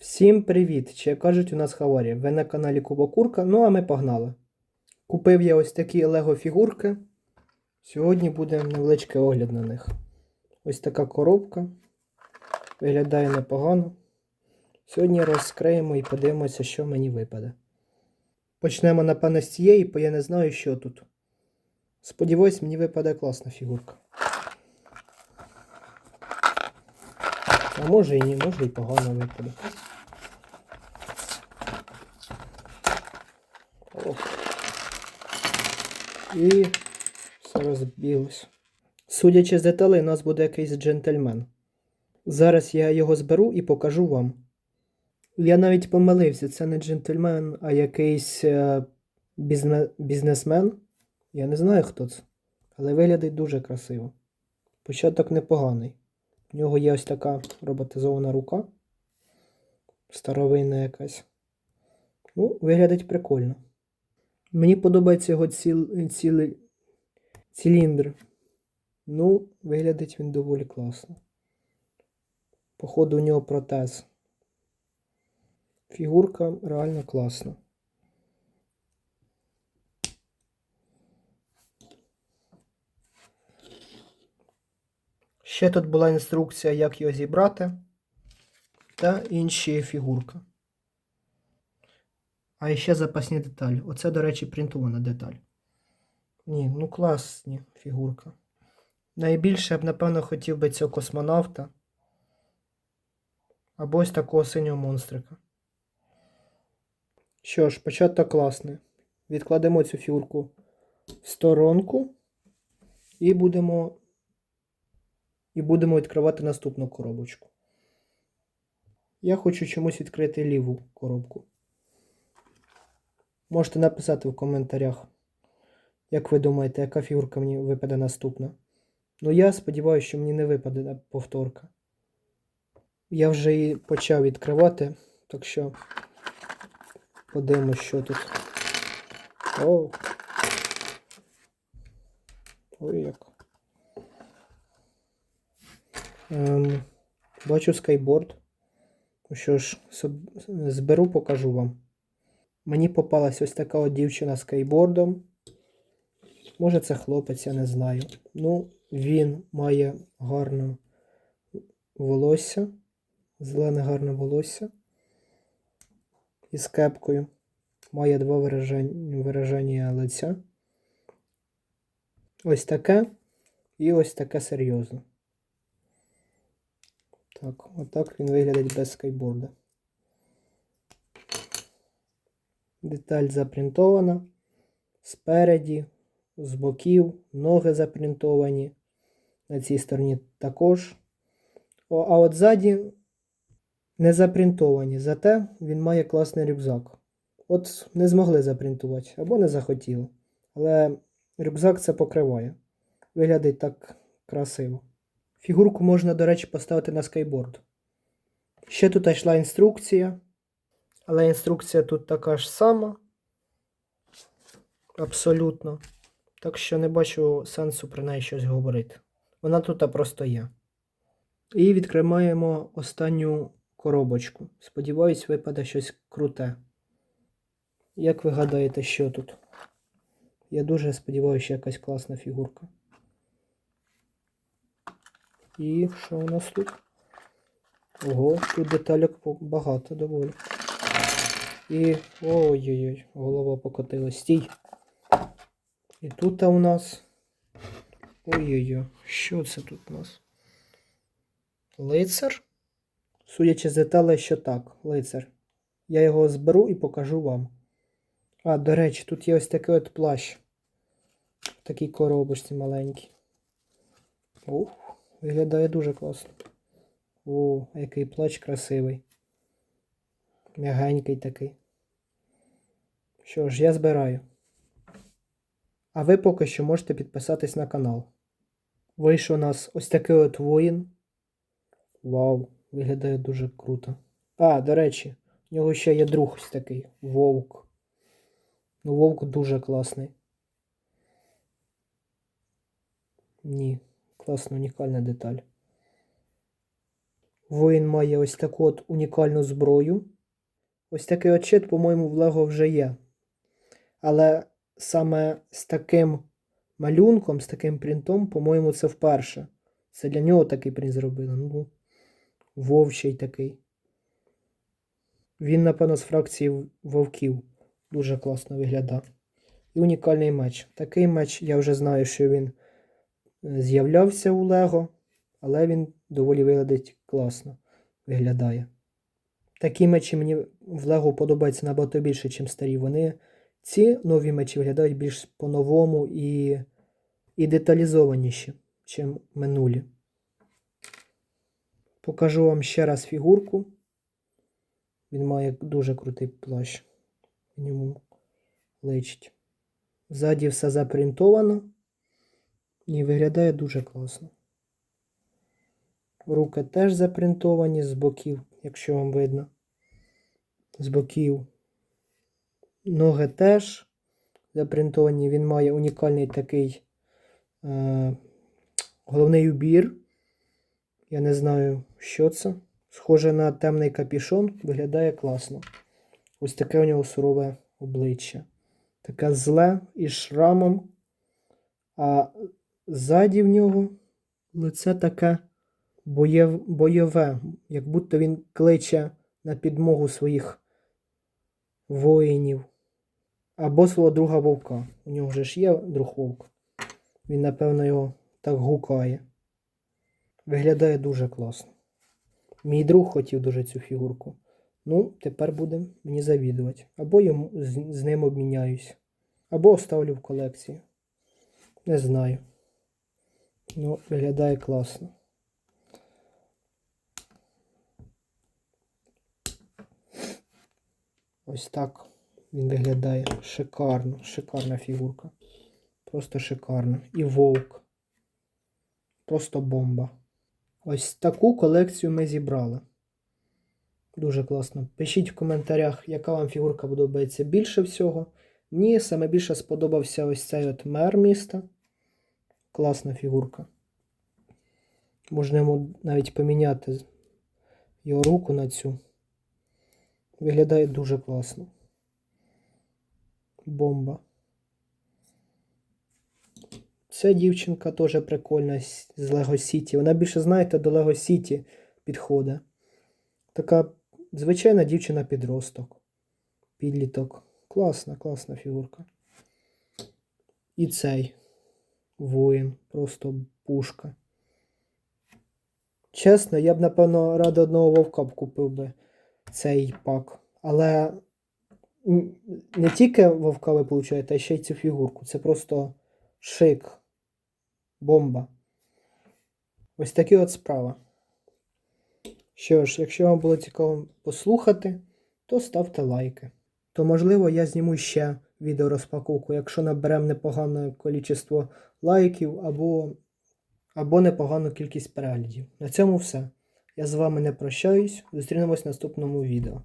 Всім привіт! Чи кажуть у нас Хаварі. Ви на каналі Кубокурка, ну а ми погнали. Купив я ось такі лего фігурки. Сьогодні буде невеличкий огляд на них. Ось така коробка. Виглядає непогано. Сьогодні розкриємо і подивимося, що мені випаде. Почнемо, напевно, з цієї, бо я не знаю, що тут. Сподіваюсь, мені випаде класна фігурка. А може і ні, може і погано випаде. І все розбіглось. Судячи з деталей, у нас буде якийсь джентльмен. Зараз я його зберу і покажу вам. Я навіть помилився, це не джентльмен, а якийсь е, бізне... бізнесмен. Я не знаю, хто це, але виглядить дуже красиво. Початок непоганий. У нього є ось така роботизована рука. Старовинна якась. Ну, виглядить прикольно. Мені подобається його ціл, цілий циліндр. Ну, виглядить він доволі класно. Походу, у нього протез. Фігурка реально класна. Ще тут була інструкція, як його зібрати. Та інші фігурки. А ще запасні деталі. Оце, до речі, принтована деталь. Ні, ну класні фігурка. Найбільше я б, напевно, хотів би цього космонавта. Або ось такого синього монстрика. Що ж, початок класний. Відкладемо цю фігурку в сторонку і будемо. І будемо відкривати наступну коробочку. Я хочу чомусь відкрити ліву коробку. Можете написати в коментарях, як ви думаєте, яка фігурка мені випаде наступна. Ну, я сподіваюся, що мені не випаде повторка. Я вже її почав відкривати, так що подивимось, що тут. О! Ой, як. Ем, бачу скайборд. Ну Що ж, зберу, покажу вам. Мені попалась ось така от дівчина з скейбордом. Може це хлопець, я не знаю. Ну, він має гарне волосся. Зелене гарне волосся. Із кепкою. Має два вираження, вираження лиця. Ось таке. І ось таке серйозне. Так, отак він виглядить без скейборда. Деталь запринтована. Спереді, з боків, ноги запринтовані. На цій стороні також. О, а от ззаді не запринтовані. Зате він має класний рюкзак. От не змогли запринтувати або не захотіли. Але рюкзак це покриває. Виглядить так красиво. Фігурку можна, до речі, поставити на скейборд. Ще тут йшла інструкція. Але інструкція тут така ж сама. Абсолютно. Так що не бачу сенсу про неї щось говорити. Вона тут просто є. І відкриваємо останню коробочку. Сподіваюсь, випаде щось круте. Як ви гадаєте, що тут? Я дуже сподіваюся, що якась класна фігурка. І що у нас тут? Ого, тут деталек багато доволі. І. Ой-ой-ой, голова покотилась. Стій. І тут у нас. Ой-ой-ой, що це тут у нас? Лицар? Судячи з деталей, що так, лицар. Я його зберу і покажу вам. А, до речі, тут є ось такий от плащ. В такій коробочці маленькій. Ух, виглядає дуже класно. О, який плащ красивий. М'ягенький такий. Що ж, я збираю. А ви поки що можете підписатись на канал. Вийшов у нас ось такий от воїн. Вау, виглядає дуже круто. А, до речі, в нього ще є друг ось такий вовк. Ну, вовк дуже класний. Ні, класна унікальна деталь. Воїн має ось таку от унікальну зброю. Ось такий от по-моєму, в Лего вже є. Але саме з таким малюнком, з таким принтом, по-моєму, це вперше. Це для нього такий принт зробили. Ну, вовчий такий. Він, напевно, з фракції вовків. Дуже класно виглядає. І унікальний меч. Такий меч, я вже знаю, що він е, з'являвся у Лего, але він доволі виглядить класно. Виглядає. Такі мечі мені в Лего подобаються набагато більше, ніж старі. Вони ці нові мечі виглядають більш по-новому і, і деталізованіші, ніж минулі. Покажу вам ще раз фігурку. Він має дуже крутий плащ. В ньому личить. Ззаді все запринтовано і виглядає дуже класно. Руки теж запринтовані з боків, якщо вам видно. З боків. Ноги теж запринтовані. Він має унікальний такий е, головний убір. Я не знаю, що це. Схоже на темний капішон, виглядає класно. Ось таке у нього сурове обличчя. Таке зле із шрамом. А ззаді в нього лице таке боєв, бойове, як будто він кличе на підмогу своїх воїнів. Або свого друга вовка. У нього вже ж є друг вовк. Він, напевно, його так гукає. Виглядає дуже класно. Мій друг хотів дуже цю фігурку. Ну, тепер буде мені завідувати. Або йому, з, з ним обміняюсь. Або оставлю в колекції. Не знаю. Ну, виглядає класно. Ось так він виглядає. Шикарно, шикарна фігурка. Просто шикарно. І вовк. Просто бомба. Ось таку колекцію ми зібрали. Дуже класно. Пишіть в коментарях, яка вам фігурка подобається більше всього. Мені саме більше сподобався ось цей от мер міста. Класна фігурка. Можна йому навіть поміняти його руку на цю. Виглядає дуже класно. Бомба. Ця дівчинка теж прикольна з Lego City. Вона більше, знаєте, до Lego City підходить. Така звичайна дівчина-підросток. Підліток. Класна, класна фігурка. І цей воїн. Просто пушка. Чесно, я б, напевно, ради одного вовка б купив би цей пак. Але не тільки вовка ви получаєте, а ще й цю фігурку. Це просто шик. Бомба. Ось такі от справа. Що ж, якщо вам було цікаво послухати, то ставте лайки. То, можливо, я зніму ще відео розпаковку, якщо наберемо непогане кількість лайків або, або непогану кількість переглядів. На цьому все. Я з вами не прощаюсь. Зустрінемось в наступному відео.